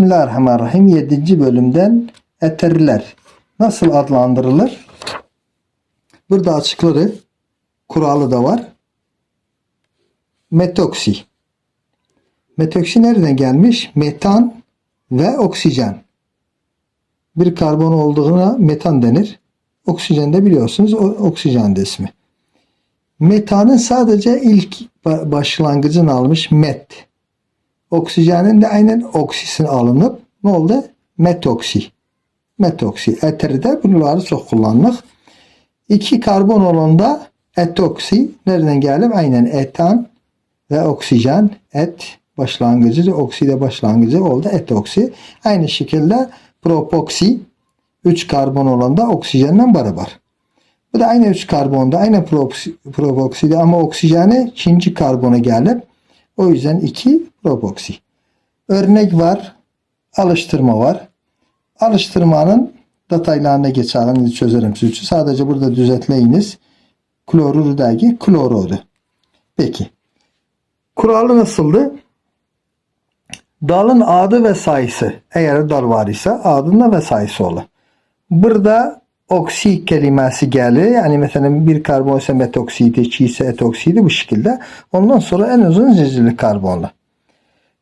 Bismillahirrahmanirrahim 7. bölümden eterler nasıl adlandırılır? Burada açıkları kuralı da var. Metoksi. Metoksi nereden gelmiş? Metan ve oksijen. Bir karbon olduğuna metan denir. Oksijen de biliyorsunuz o oksijen de ismi. Metanın sadece ilk ba- başlangıcını almış met. Oksijenin de aynen oksisini alınıp ne oldu? Metoksi. Metoksi. Eterde bunları çok kullanılır. İki karbon olanda etoksi nereden gelip aynen etan ve oksijen et başlangıcı okside başlangıcı oldu etoksi. Aynı şekilde propoksi 3 karbon olanda oksijenle beraber. Bu da aynı 3 karbonda aynı propoksi- propokside ama oksijeni ikinci karbona gelip o yüzden 2 propoksi. Örnek var. Alıştırma var. Alıştırmanın detaylarına geçelim. Çözerim siz için. Sadece burada düzeltleyiniz. Klorür dergi klorodu. Peki. Kuralı nasıldı? Dalın adı ve sayısı. Eğer dal var ise adında ve sayısı olur. Burada oksi kelimesi gelir. Yani mesela bir karbon ise metoksiydi, iki ise etoksiydi bu şekilde. Ondan sonra en uzun zincirli karbonla.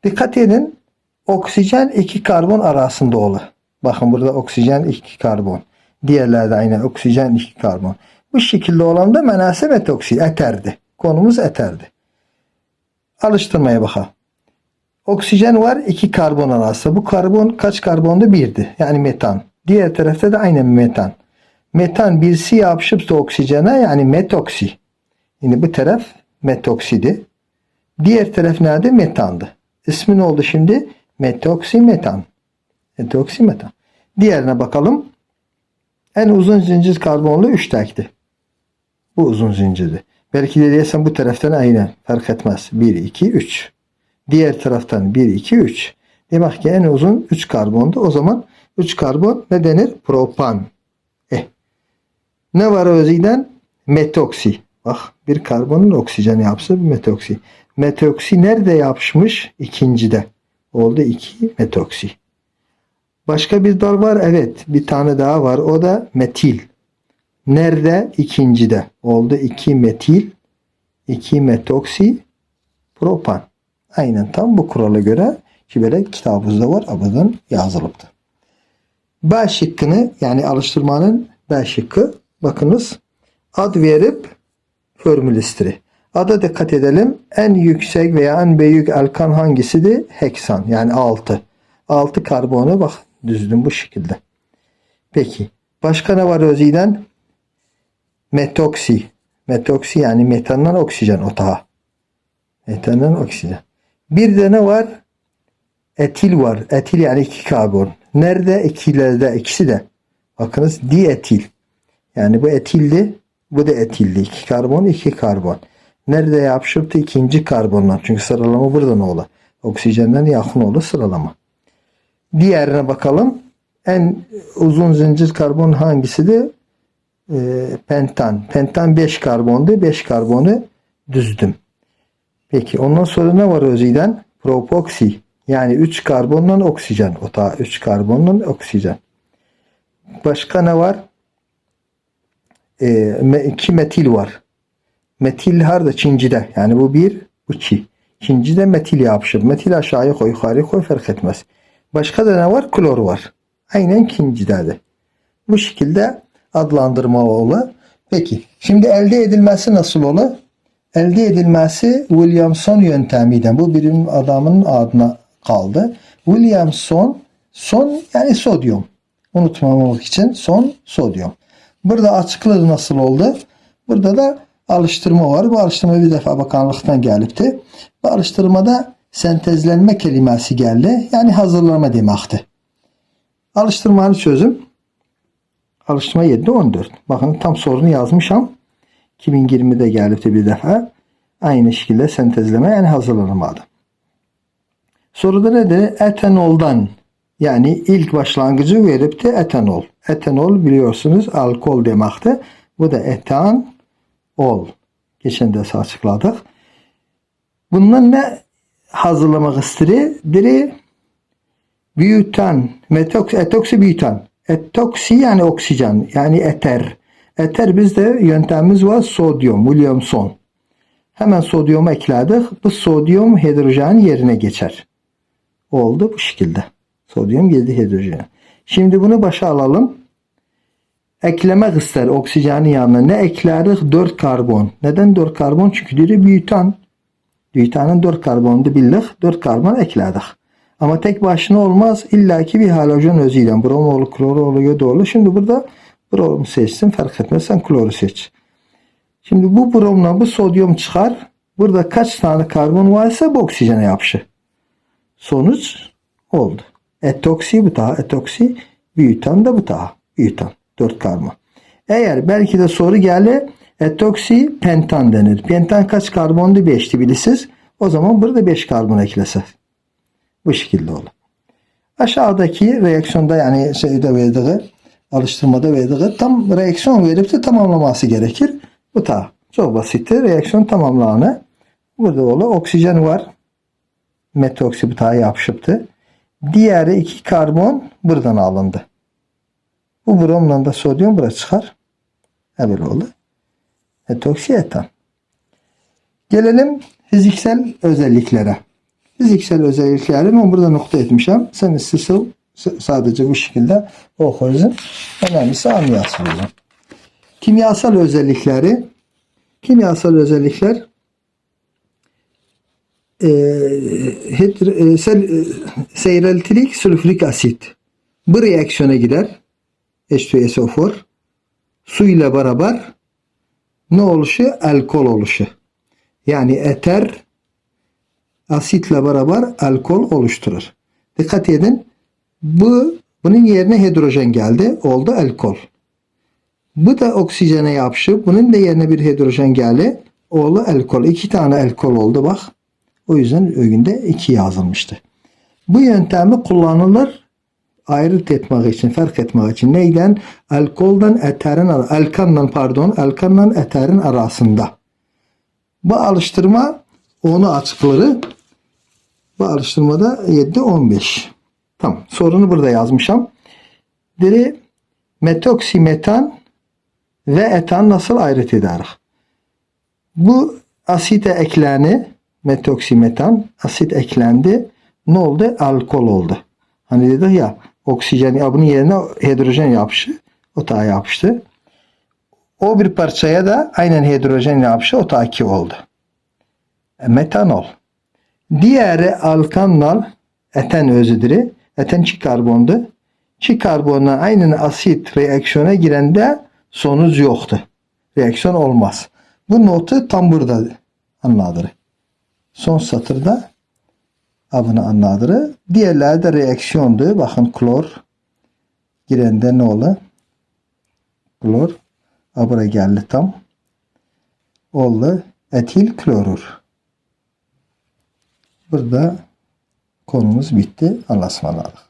Dikkat edin. Oksijen iki karbon arasında olur. Bakın burada oksijen iki karbon. Diğerlerde aynı oksijen iki karbon. Bu şekilde olan da menasep etoksi, eterdi. Konumuz eterdi. Alıştırmaya bakalım. Oksijen var iki karbon arası. Bu karbon kaç karbondu? Birdi. Yani metan. Diğer tarafta da aynı metan. Metan birisi yapışıp da oksijene yani metoksi. Yine bu taraf metoksidi. Diğer taraf nerede? Metandı. İsmi ne oldu şimdi? Metoksimetan. Metoksimetan. Diğerine bakalım. En uzun zincir karbonlu 3 tekti. Bu uzun zincirdi. Belki de diyesen bu taraftan aynen fark etmez. 1, 2, 3. Diğer taraftan 1, 2, 3. Demek ki en uzun 3 karbondu. O zaman 3 karbon ne denir? Propan. Eh. Ne var özüden? Metoksi. Bak bir karbonun oksijen yapısı metoksi. Metoksi nerede yapışmış? İkincide. Oldu 2 metoksi. Başka bir dal var. Evet. Bir tane daha var. O da metil. Nerede? İkincide. Oldu 2 metil. 2 metoksi. Propan. Aynen tam bu kurala göre ki böyle kitabımızda var. Abadan yazılıptı. B şıkkını yani alıştırmanın B şıkkı bakınız ad verip formülistiri. Ada dikkat edelim. En yüksek veya en büyük alkan hangisidir? Heksan yani 6. 6 karbonu bak düzdüm bu şekilde. Peki. Başka ne var özüden? Metoksi. Metoksi yani metandan oksijen otağı. Metandan oksijen. Bir de ne var? Etil var. Etil yani iki karbon. Nerede? İkilerde. ikisi de. Bakınız dietil. Yani bu etildi. Bu da etildi. İki karbon, iki karbon. Nerede yapışıptı? ikinci karbonlar. Çünkü sıralama buradan olur. Oksijenden yakın olur sıralama. Diğerine bakalım. En uzun zincir karbon hangisidir? Ee, pentan. Pentan 5 karbondu. 5 karbonu düzdüm. Peki ondan sonra ne var özüden? Propoksi. Yani 3 karbonla oksijen. O da 3 karbonla oksijen. Başka ne var? 2 metil var. Metil harda Çincide. Yani bu bir, bu iki. İkincide metil yapışır. Metil aşağıya koy, yukarıya koy fark etmez. Başka da ne var? Klor var. Aynen ikincidedir. Bu şekilde adlandırma olur. Peki. Şimdi elde edilmesi nasıl olur? Elde edilmesi Williamson yöntemiyle. Bu birim adamın adına kaldı. Williamson son yani sodyum. Unutmamak için son sodyum. Burada açıklığı nasıl oldu? Burada da alıştırma var. Bu alıştırma bir defa bakanlıktan gelipti. Bu alıştırmada sentezlenme kelimesi geldi. Yani hazırlama demekti. Alıştırmanın çözüm. Alıştırma 7 14. Bakın tam sorunu yazmışam. 2020'de gelipti bir defa. Aynı şekilde sentezleme yani hazırlanmadı. Soruda nedir? Etanoldan yani ilk başlangıcı verip de etanol. Etanol biliyorsunuz alkol demekti. Bu da etan ol. Geçen ders açıkladık. Bundan ne hazırlamak istedik? Biri Büyütan, metoks, etoksi büyütan. Etoksi yani oksijen yani eter. Eter bizde yöntemimiz var sodyum, William son. Hemen sodyumu ekledik. Bu sodyum hidrojen yerine geçer. Oldu bu şekilde. Sodyum geldi hidrojene. Şimdi bunu başa alalım. Eklemek ister oksijenin yanına. Ne ekleriz? 4 karbon. Neden 4 karbon? Çünkü biri büyütan. Büyütanın 4 karbonunu bildik. 4 karbon ekledik. Ama tek başına olmaz. İlla ki bir halojen özüyle. Bromoğlu, kloroğlu, yodoğlu. Şimdi burada brom seçsin. Fark etmez. Sen kloru seç. Şimdi bu bromla bu sodyum çıkar. Burada kaç tane karbon varsa bu oksijene yapışı. Sonuç oldu. Etoksi bu daha. Etoksi büyütan da bu daha. Büyütan. 4 karbon. Eğer belki de soru geldi etoksi pentan denir. Pentan kaç karbondu? 5'ti bilisiz. O zaman burada 5 karbon eklese. Bu şekilde olur. Aşağıdaki reaksiyonda yani şeyde verdiği alıştırmada verdiği tam reaksiyon verip de tamamlaması gerekir. Bu da çok basittir. Reaksiyon tamamlanı. Burada ola oksijen var. Metoksi daha yapışıptı. Diğeri iki karbon buradan alındı. Bu bromla da sodyum buraya çıkar. Ha böyle oldu. Etoksi etan. Gelelim fiziksel özelliklere. Fiziksel özellikleri ben burada nokta etmişim. Sen sısıl sadece bu şekilde okursun. Önemlisi anlayasın. Kimyasal özellikleri kimyasal özellikler e, hidr, e, sel, e, seyreltilik sülfürik asit bu reaksiyona gider H2SO4 su ile beraber ne oluşu? Alkol oluşu. Yani eter asitle beraber alkol oluşturur. Dikkat edin. Bu bunun yerine hidrojen geldi. Oldu alkol. Bu da oksijene yapışıp bunun da yerine bir hidrojen geldi. Oldu alkol. İki tane alkol oldu bak. O yüzden ögünde iki yazılmıştı. Bu yöntemi kullanılır ayırt etmek için, fark etmek için neyden? Alkoldan eterin, alkanla pardon, alkanla eterin arasında. Bu alıştırma onu açıkları. Bu alıştırmada 7 15. Tamam. Sorunu burada yazmışım. Diri metoksimetan ve etan nasıl ayrıt ederiz? Bu asite ekleni metoksimetan asit eklendi. Ne oldu? Alkol oldu. Hani dedik ya oksijen ya bunun yerine hidrojen yapışı. O da yapıştı. O bir parçaya da aynen hidrojen yapışı o da iki oldu. E, metanol. Diğeri alkanol eten özüdür. Eten çift karbondu. Çift karbonla aynen asit reaksiyona girende sonuç yoktu. Reaksiyon olmaz. Bu notu tam burada anladır. Son satırda avını anladır. Diğerleri de reaksiyondu. Bakın klor girende ne olur? Klor. Ha buraya geldi tam. Oldu. Etil klorur. Burada konumuz bitti. Allah'a ısmarladık.